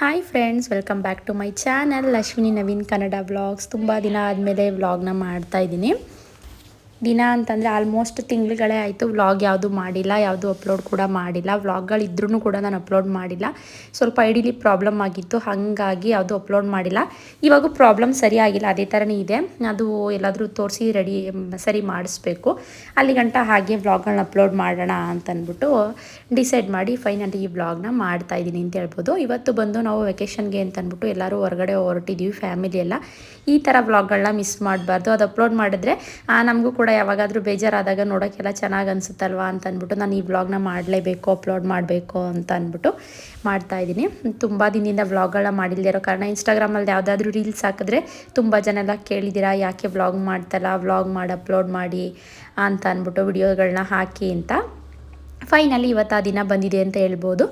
Hi friends welcome back to my channel Ashwini Naveen Kannada vlogs ತುಂಬ ದಿನ ಆದಮೇಲೆ ವ್ಲಾಗ್ನ ಮಾಡ್ತಾ ಇದ್ದೀನಿ. ದಿನ ಅಂತಂದರೆ ಆಲ್ಮೋಸ್ಟ್ ತಿಂಗಳುಗಳೇ ಆಯಿತು ವ್ಲಾಗ್ ಯಾವುದು ಮಾಡಿಲ್ಲ, ಯಾವುದು ಅಪ್ಲೋಡ್ ಕೂಡ ಮಾಡಿಲ್ಲ. ವ್ಲಾಗ್ಗಳಿದ್ರೂ ಕೂಡ ನಾನು ಅಪ್ಲೋಡ್ ಮಾಡಿಲ್ಲ. ಸ್ವಲ್ಪ ಐಡಿಲಿ ಪ್ರಾಬ್ಲಮ್ ಆಗಿತ್ತು, ಹಾಗಾಗಿ ಯಾವುದು ಅಪ್ಲೋಡ್ ಮಾಡಿಲ್ಲ. ಇವಾಗ ಪ್ರಾಬ್ಲಮ್ ಸರಿಯಾಗಿಲ್ಲ ಅದೇ ಥರನೇ ಇದೆ. ಅದು ಎಲ್ಲಾದರೂ ತೋರಿಸಿ ರೆಡಿ ಸರಿ ಮಾಡಿಸ್ಬೇಕು. ಅಲ್ಲಿ ಗಂಟ ಹಾಗೆ ವ್ಲಾಗ್ಗಳನ್ನ ಅಪ್ಲೋಡ್ ಮಾಡೋಣ ಅಂತಂದ್ಬಿಟ್ಟು ಡಿಸೈಡ್ ಮಾಡಿ ಫೈನಲಿ ಈ ವ್ಲಾಗ್ನ ಮಾಡ್ತಾ ಇದ್ದೀನಿ ಅಂತ ಹೇಳ್ಬೋದು. ಇವತ್ತು ಬಂದು ನಾವು ವೆಕೇಷನ್ಗೆ ಅಂತಂದ್ಬಿಟ್ಟು ಎಲ್ಲರೂ ಹೊರಗಡೆ ಹೊರಟಿದ್ದೀವಿ ಫ್ಯಾಮಿಲಿ ಎಲ್ಲ. ಈ ಥರ ವ್ಲಾಗ್ಗಳನ್ನ ಮಿಸ್ ಮಾಡಬಾರ್ದು. ಅದು ಅಪ್ಲೋಡ್ ಮಾಡಿದ್ರೆ ನಮಗೂ ಕೂಡ ಯಾವಾಗಾದರೂ ಬೇಜಾರಾದಾಗ ನೋಡೋಕ್ಕೆಲ್ಲ ಚೆನ್ನಾಗಿ ಅನಿಸುತ್ತಲ್ವಾ ಅಂತ ಅಂದ್ಬಿಟ್ಟು ನಾನು ಈ ವ್ಲಾಗ್ನ ಮಾಡಲೇಬೇಕು ಅಪ್ಲೋಡ್ ಮಾಡಬೇಕು ಅಂತ ಅಂದ್ಬಿಟ್ಟು ಮಾಡ್ತಾ ಇದ್ದೀನಿ. ತುಂಬ ದಿನದಿಂದ ವ್ಲಾಗ್ಗಳನ್ನ ಮಾಡಿಲ್ದಿರೋ ಕಾರಣ ಇನ್ಸ್ಟಾಗ್ರಾಮಲ್ಲಿ ಯಾವುದಾದ್ರೂ ರೀಲ್ಸ್ ಹಾಕಿದ್ರೆ ತುಂಬ ಜನ ಎಲ್ಲ ಕೇಳಿದ್ದೀರಾ, ಯಾಕೆ ವ್ಲಾಗ್ ಮಾಡ್ತಲ್ಲ ವ್ಲಾಗ್ ಮಾಡಿ ಅಪ್ಲೋಡ್ ಮಾಡಿ ಅಂತ ಅಂದ್ಬಿಟ್ಟು ವಿಡಿಯೋಗಳನ್ನ ಹಾಕಿ ಅಂತ. ಫೈನಲಿ ಇವತ್ತು ಆ ದಿನ ಬಂದಿದೆ ಅಂತ ಹೇಳ್ಬೋದು.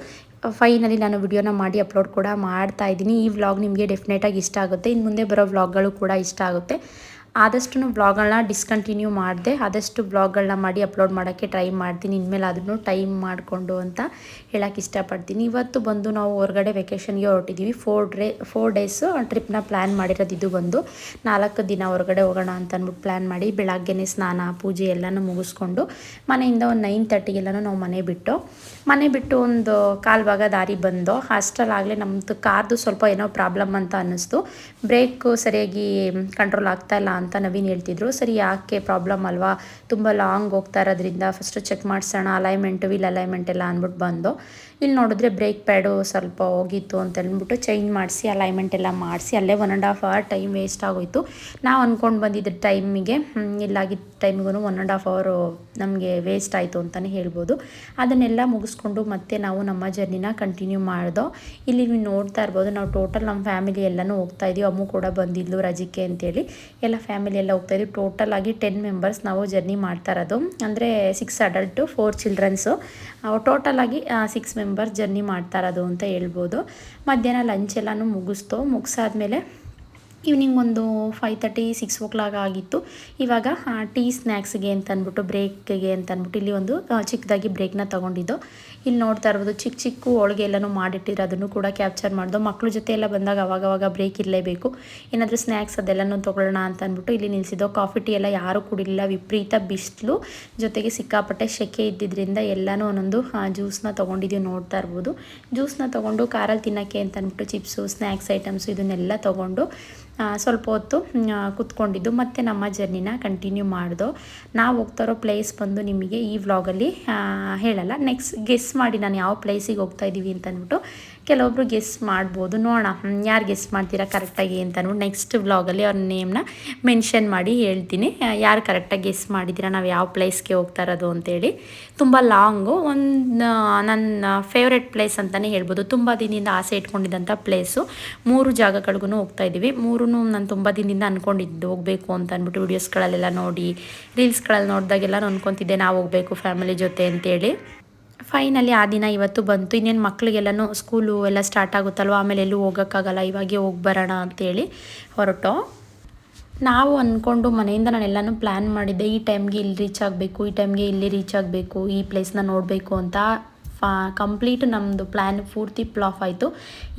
ಫೈನಲಿ ನಾನು ವಿಡಿಯೋನ ಮಾಡಿ ಅಪ್ಲೋಡ್ ಕೂಡ ಮಾಡ್ತಾ ಇದ್ದೀನಿ. ಈ ವ್ಲಾಗ್ ನಿಮಗೆ ಡೆಫಿನೆಟಾಗಿ ಇಷ್ಟ ಆಗುತ್ತೆ. ಇನ್ನು ಮುಂದೆ ಬರೋ ವ್ಲಾಗ್ಗಳು ಕೂಡ ಇಷ್ಟ ಆಗುತ್ತೆ. ಆದಷ್ಟು ಬ್ಲಾಗ್ಗಳನ್ನ ಡಿಸ್ಕಂಟಿನ್ಯೂ ಮಾಡಿದೆ. ಆದಷ್ಟು ಬ್ಲಾಗ್ಗಳನ್ನ ಮಾಡಿ ಅಪ್ಲೋಡ್ ಮಾಡೋಕ್ಕೆ ಟ್ರೈ ಮಾಡ್ತೀನಿ. ಇನ್ಮೇಲೆ ಅದನ್ನು ಟೈಮ್ ಮಾಡಿಕೊಂಡು ಅಂತ ಹೇಳೋಕ್ಕೆ ಇಷ್ಟಪಡ್ತೀನಿ. ಇವತ್ತು ಬಂದು ನಾವು ಹೊರಗಡೆ ವೆಕೇಷನ್ಗೆ ಹೊರಟಿದ್ದೀವಿ ಫೋರ್ ಡೇ ಫೋರ್ ಡೇಸು ಟ್ರಿಪ್ನ ಪ್ಲ್ಯಾನ್ ಮಾಡಿರೋದು ಇದು ಬಂದು. ನಾಲ್ಕು ದಿನ ಹೊರಗಡೆ ಹೋಗೋಣ ಅಂತ ಅಂದ್ಬಿಟ್ಟು ಪ್ಲ್ಯಾನ್ ಮಾಡಿ ಬೆಳಗ್ಗೆನೇ ಸ್ನಾನ, ಪೂಜೆ ಎಲ್ಲನೂ ಮುಗಿಸ್ಕೊಂಡು ಮನೆಯಿಂದ ಒಂದು ನೈನ್ ತರ್ಟಿಗೆಲ್ಲನೂ ನಾವು ಮನೆ ಬಿಟ್ಟು ಮನೆ ಬಿಟ್ಟು ಒಂದು ಕಾಲು ಭಾಗ ದಾರಿ ಬಂದು ಅಷ್ಟರಲ್ಲಾಗಲೇ ನಮ್ಮದು ಕಾರ್ದು ಸ್ವಲ್ಪ ಏನೋ ಪ್ರಾಬ್ಲಮ್ ಅಂತ ಅನ್ನಿಸ್ತು. ಬ್ರೇಕು ಸರಿಯಾಗಿ ಕಂಟ್ರೋಲ್ ಆಗ್ತಾ ಇಲ್ಲ ಅಂತ ನವೀನ್ ಹೇಳ್ತಿದ್ರು. ಸರಿ, ಯಾಕೆ ಪ್ರಾಬ್ಲಮ್ ಅಲ್ವಾ? ತುಂಬ ಲಾಂಗ್ ಹೋಗ್ತಾ ಇರೋದ್ರಿಂದ ಫಸ್ಟು ಚೆಕ್ ಮಾಡಿಸೋಣ ಅಲೈನ್ಮೆಂಟು ವಿಲ್ ಅಲೈನ್ಮೆಂಟ್ ಎಲ್ಲ ಅಂದ್ಬಿಟ್ಟು ಬಂದು. ಇಲ್ಲಿ ನೋಡಿದ್ರೆ ಬ್ರೇಕ್ ಪ್ಯಾಡು ಸ್ವಲ್ಪ ಹೋಗಿತ್ತು ಅಂತ ಹೇಳ್ಬಿಟ್ಟು ಚೇಂಜ್ ಮಾಡಿಸಿ ಅಲೈನ್ಮೆಂಟ್ ಎಲ್ಲ ಮಾಡಿಸಿ, ಅಲ್ಲೇ one and half hour time waste ಆಗೋಯ್ತು. ನಾವು ಅಂದ್ಕೊಂಡು ಬಂದಿದ್ದ ಟೈಮಿಗೆ ಇಲ್ಲಾಗಿದ್ದ ಟೈಮ್ಗೂ ಒನ್ ಆ್ಯಂಡ್ ಹಾಫ್ ಅವರು ನಮಗೆ ವೇಸ್ಟ್ ಆಯಿತು ಅಂತಲೇ ಹೇಳ್ಬೋದು. ಅದನ್ನೆಲ್ಲ ಮುಗಿಸ್ಕೊಂಡು ಮತ್ತೆ ನಾವು ನಮ್ಮ ಜರ್ನಿನ ಕಂಟಿನ್ಯೂ ಮಾಡ್ದೋ. ಇಲ್ಲಿ ನೀವು ನೋಡ್ತಾ ಇರ್ಬೋದು, ನಾವು ಟೋಟಲ್ ನಮ್ಮ ಫ್ಯಾಮಿಲಿ ಎಲ್ಲನೂ ಹೋಗ್ತಾ ಇದೀವಿ. ಅಮ್ಮು ಕೂಡ ಬಂದಿದ್ಲು ರಜಿಕೆ ಅಂತೇಳಿ. ಎಲ್ಲ ಫ್ಯಾಮಿಲಿ ಎಲ್ಲ ಹೋಗ್ತಾ ಇದೀವಿ. ಟೋಟಲ್ ಆಗಿ ಟೆನ್ ಮೆಂಬರ್ಸ್ ನಾವು ಜರ್ನಿ ಮಾಡ್ತಾ ಇರೋದು. ಅಂದರೆ six adult four childrens total ಆಗಿ ಸಿಕ್ಸ್ ಮೆಂಬರ್ಸ್ ಜರ್ನಿ ಮಾಡ್ತಾರದು ಅಂತ ಹೇಳ್ಬೋದು. ಮಧ್ಯಾಹ್ನ ಲಂಚ್ ಎಲ್ಲನೂ ಮುಗಿಸ್ತು. ಮುಗಿಸಾದ್ಮೇಲೆ ಈವ್ನಿಂಗ್ ಒಂದು five thirty six o'clock ಆಗಿತ್ತು. ಇವಾಗ ಟೀ ಸ್ನ್ಯಾಕ್ಸ್ಗೆ ಅಂತ ಅಂದ್ಬಿಟ್ಟು ಬ್ರೇಕ್ಗೆ ಅಂತ ಅಂದ್ಬಿಟ್ಟು ಇಲ್ಲಿ ಒಂದು ಚಿಕ್ಕದಾಗಿ ಬ್ರೇಕ್ನ ತೊಗೊಂಡಿದ್ದು. ಇಲ್ಲಿ ನೋಡ್ತಾ ಇರ್ಬೋದು ಚಿಕ್ಕ ಚಿಕ್ಕ ಹೋಳಿಗೆ ಎಲ್ಲನೂ ಮಾಡಿಟ್ಟಿರೋ ಅದನ್ನು ಕೂಡ ಕ್ಯಾಪ್ಚರ್ ಮಾಡಿದೋ. ಮಕ್ಳ ಜೊತೆ ಎಲ್ಲ ಬಂದಾಗ ಅವಾಗವಾಗ ಬ್ರೇಕ್ ಇರಲೇಬೇಕು. ಏನಾದರೂ ಸ್ನ್ಯಾಕ್ಸ್ ಅದೆಲ್ಲನೂ ತೊಗೊಳ್ಳೋಣ ಅಂತ ಅಂದ್ಬಿಟ್ಟು ಇಲ್ಲಿ ನಿಲ್ಲಿಸಿದ್ದು ಕಾಫಿ ಟೀ ಎಲ್ಲ ಯಾರೂ ಕುಡಿಲಿಲ್ಲ. ವಿಪರೀತ ಬಿಸಿಲು. ಜೊತೆಗೆ ಸಿಕ್ಕಾಪಟ್ಟೆ ಸೆಕೆ ಇದ್ದಿದ್ದರಿಂದ ಎಲ್ಲನೂ ಒಂದೊಂದು ಜ್ಯೂಸ್ನ ತೊಗೊಂಡಿದ್ದೀವಿ ನೋಡ್ತಾ ಇರ್ಬೋದು. ಜ್ಯೂಸ್ನ ತೊಗೊಂಡು, ಕಾರಲ್ಲಿ ತಿನ್ನೋಕ್ಕೆ ಅಂತ ಅಂದ್ಬಿಟ್ಟು ಚಿಪ್ಸು ಸ್ನ್ಯಾಕ್ಸ್ ಐಟಮ್ಸು ಇದನ್ನೆಲ್ಲ ತೊಗೊಂಡು ಸ್ವಲ್ಪ ಹೊತ್ತು ಕುತ್ಕೊಂಡಿದ್ದು ಮತ್ತು ನಮ್ಮ ಜರ್ನಿನ ಕಂಟಿನ್ಯೂ ಮಾಡಿದೋ. ನಾವು ಹೋಗ್ತಾರೋ ಪ್ಲೇಸ್ ಬಂದು ನಿಮಗೆ ಈ ವ್ಲಾಗಲ್ಲಿ ಹೇಳಲ್ಲ. ನೆಕ್ಸ್ಟ್ ಗೆಸ್ ಮಾಡಿ ನಾನು ಯಾವ ಪ್ಲೇಸಿಗೆ ಹೋಗ್ತಾ ಇದ್ದೀವಿ ಅಂತ ಅಂದ್ಬಿಟ್ಟು ಕೆಲವೊಬ್ರು ಗೆಸ್ ಮಾಡ್ಬೋದು. ನೋಡೋಣ ಯಾರು ಗೆಸ್ ಮಾಡ್ತೀರಾ ಕರೆಕ್ಟಾಗಿ ಅಂತ ನೋಡಿ ನೆಕ್ಸ್ಟ್ ವ್ಲಾಗಲ್ಲಿ ಅವ್ರ ನೇಮ್ನ ಮೆನ್ಷನ್ ಮಾಡಿ ಹೇಳ್ತೀನಿ. ಯಾರು ಕರೆಕ್ಟಾಗಿ ಗೆಸ್ ಮಾಡಿದ್ದೀರಾ ನಾವು ಯಾವ ಪ್ಲೇಸ್ಗೆ ಹೋಗ್ತಾ ಇರೋದು ಅಂತೇಳಿ. ತುಂಬ ಲಾಂಗು ಒಂದು ನನ್ನ ಫೇವ್ರೆಟ್ ಪ್ಲೇಸ್ ಅಂತಲೇ ಹೇಳ್ಬೋದು. ತುಂಬ ದಿನದಿಂದ ಆಸೆ ಇಟ್ಕೊಂಡಿದ್ದಂಥ ಪ್ಲೇಸು ಮೂರು ಜಾಗಗಳಿಗೂ ಹೋಗ್ತಾ ಇದ್ದೀವಿ. ಮೂರೂ ನಾನು ತುಂಬ ದಿನದಿಂದ ಅಂದ್ಕೊಂಡಿದ್ದು ಹೋಗಬೇಕು ಅಂತ ಅಂದ್ಬಿಟ್ಟು ವೀಡಿಯೋಸ್ಗಳಲ್ಲೆಲ್ಲ ನೋಡಿ ರೀಲ್ಸ್ಗಳಲ್ಲಿ ನೋಡಿದಾಗೆಲ್ಲ ಅನ್ಕೊತಿದ್ದೆ, ನಾವು ಹೋಗಬೇಕು ಫ್ಯಾಮಿಲಿ ಜೊತೆ ಅಂತೇಳಿ. ಫೈನಲಿ ಆ ದಿನ ಇವತ್ತು ಬಂತು. ಇನ್ನೇನು ಮಕ್ಕಳಿಗೆಲ್ಲನೂ ಸ್ಕೂಲು ಎಲ್ಲ ಸ್ಟಾರ್ಟ್ ಆಗುತ್ತಲ್ವ? ಆಮೇಲೆ ಎಲ್ಲೂ ಹೋಗೋಕ್ಕಾಗಲ್ಲ. ಇವಾಗೆ ಹೋಗಿ ಬರೋಣ ಅಂತೇಳಿ ಹೊರಟು. ನಾವು ಅಂದ್ಕೊಂಡು ಮನೆಯಿಂದ ನಾನು ಎಲ್ಲನೂ ಪ್ಲ್ಯಾನ್ ಮಾಡಿದ್ದೆ. ಈ ಟೈಮ್ಗೆ ಇಲ್ಲಿ ರೀಚ್ ಆಗಬೇಕು, ಈ ಟೈಮ್ಗೆ ಇಲ್ಲಿ ರೀಚ್ ಆಗಬೇಕು, ಈ ಪ್ಲೇಸ್ನ ನೋಡಬೇಕು ಅಂತ ಫಾ ಕಂಪ್ಲೀಟ್ ನಮ್ಮದು ಪ್ಲ್ಯಾನ್ ಪೂರ್ತಿ ಪ್ಲಾಫ್ ಆಯಿತು.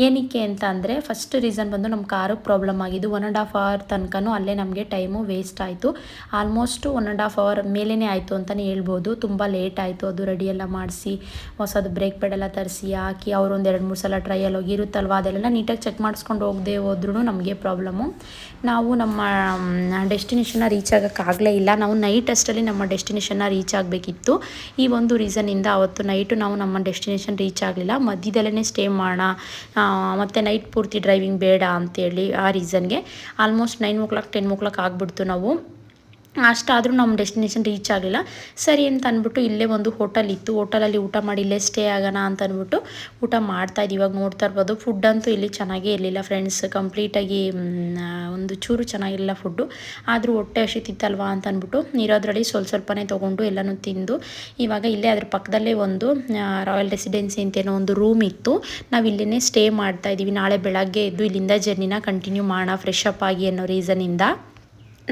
ಏನಕ್ಕೆ ಅಂತ ಅಂದರೆ ಫಸ್ಟ್ ರೀಸನ್ ಬಂದು ನಮ್ಮ ಕಾರು ಪ್ರಾಬ್ಲಮ್ ಆಗಿದ್ದು ಒನ್ ಆ್ಯಂಡ್ ಹಾಫ್ ಅವರ್ ತನಕನೂ ಅಲ್ಲೇ ನಮಗೆ ಟೈಮು ವೇಸ್ಟ್ ಆಯಿತು. Almost one and half hour ಮೇಲೇ ಆಯಿತು ಅಂತಲೇ ಹೇಳ್ಬೋದು. ತುಂಬ ಲೇಟ್ ಆಯಿತು, ಅದು ರೆಡಿ ಎಲ್ಲ ಮಾಡಿಸಿ, ಹೊಸದು ಬ್ರೇಕ್ ಎಲ್ಲ ತರಿಸಿ, ಹಾಕಿ ಅವರು ಒಂದು ಎರಡು ಮೂರು ಸಲ ಟ್ರೈಯಲ್ಲಿ ಹೋಗಿರುತ್ತಲ್ವ ಅದೆಲ್ಲ ನೀಟಾಗಿ ಚೆಕ್ ಮಾಡಿಸ್ಕೊಂಡು ಹೋಗದೆ ಹೋದ್ರೂ ನಮಗೆ ಪ್ರಾಬ್ಲಮ್ಮು ನಾವು ನಮ್ಮ ಡೆಸ್ಟಿನೇಷನ್ನ ರೀಚ್ ಆಗೋಕ್ಕಾಗಲೇ ಇಲ್ಲ. ನಾವು ನೈಟ್ ಅಷ್ಟರಲ್ಲಿ ನಮ್ಮ ಡೆಸ್ಟಿನೇಷನ್ನ ರೀಚ್ ಆಗಬೇಕಿತ್ತು. ಈ ಒಂದು ರೀಸನಿಂದ ಅವತ್ತು ನೈಟು ನಾವು ನಮ್ಮ ಡೆಸ್ಟಿನೇಷನ್ ರೀಚ್ ಆಗಲಿಲ್ಲ. ಮಧ್ಯದಲ್ಲೇ ಸ್ಟೇ ಮಾಡೋಣ. ಮತ್ತು ನೈಟ್ ಪೂರ್ತಿ ಡ್ರೈವಿಂಗ್ ಬೇಡ ಅಂತೇಳಿ ಆ ರೀಸನ್ಗೆ almost nine o'clock ten o'clock ಆಗಿಬಿಡ್ತು ನಾವು. ಅಷ್ಟಾದರೂ ನಮ್ಮ ಡೆಸ್ಟಿನೇಷನ್ ರೀಚ್ ಆಗಲಿಲ್ಲ. ಸರಿ ಅಂತ ಅಂದ್ಬಿಟ್ಟು ಇಲ್ಲೇ ಒಂದು ಹೋಟೆಲ್ ಇತ್ತು. ಹೋಟೆಲಲ್ಲಿ ಊಟ ಮಾಡಿ ಇಲ್ಲೇ ಸ್ಟೇ ಆಗೋಣ ಅಂತ ಅಂದ್ಬಿಟ್ಟು ಊಟ ಮಾಡ್ತಾ ಇದ್ದೀವಿ ಇವಾಗ ನೋಡ್ತಾ ಇರ್ಬೋದು ಫುಡ್ ಅಂತೂ ಇಲ್ಲಿ ಚೆನ್ನಾಗೇ ಇರಲಿಲ್ಲ ಫ್ರೆಂಡ್ಸ್. ಕಂಪ್ಲೀಟಾಗಿ ಒಂದು ಚೂರು ಚೆನ್ನಾಗಿರಲಿಲ್ಲ ಫುಡ್ಡು ಆದರೂ ಹೊಟ್ಟೆ ಹಸಿತಿತ್ತಲ್ವಾ ಅಂತ ಅಂದ್ಬಿಟ್ಟು ಇರೋದ್ರಲ್ಲಿ ಸ್ವಲ್ಪ ಸ್ವಲ್ಪನೇ ತೊಗೊಂಡು ಎಲ್ಲನೂ ತಿಂದು ಇವಾಗ ಇಲ್ಲೇ ಅದ್ರ ಪಕ್ಕದಲ್ಲೇ ಒಂದು ರಾಯಲ್ ರೆಸಿಡೆನ್ಸಿ ಅಂತೇನೋ ಒಂದು ರೂಮ್ ಇತ್ತು. ನಾವು ಇಲ್ಲೇ ಸ್ಟೇ ಮಾಡ್ತಾ ಇದ್ದೀವಿ. ನಾಳೆ ಬೆಳಗ್ಗೆ ಎದ್ದು ಇಲ್ಲಿಂದ ಜರ್ನಿನ ಕಂಟಿನ್ಯೂ ಮಾಡೋಣ ಫ್ರೆಶ್ ಅಪ್ ಆಗಿ ಅನ್ನೋ ರೀಸನಿಂದ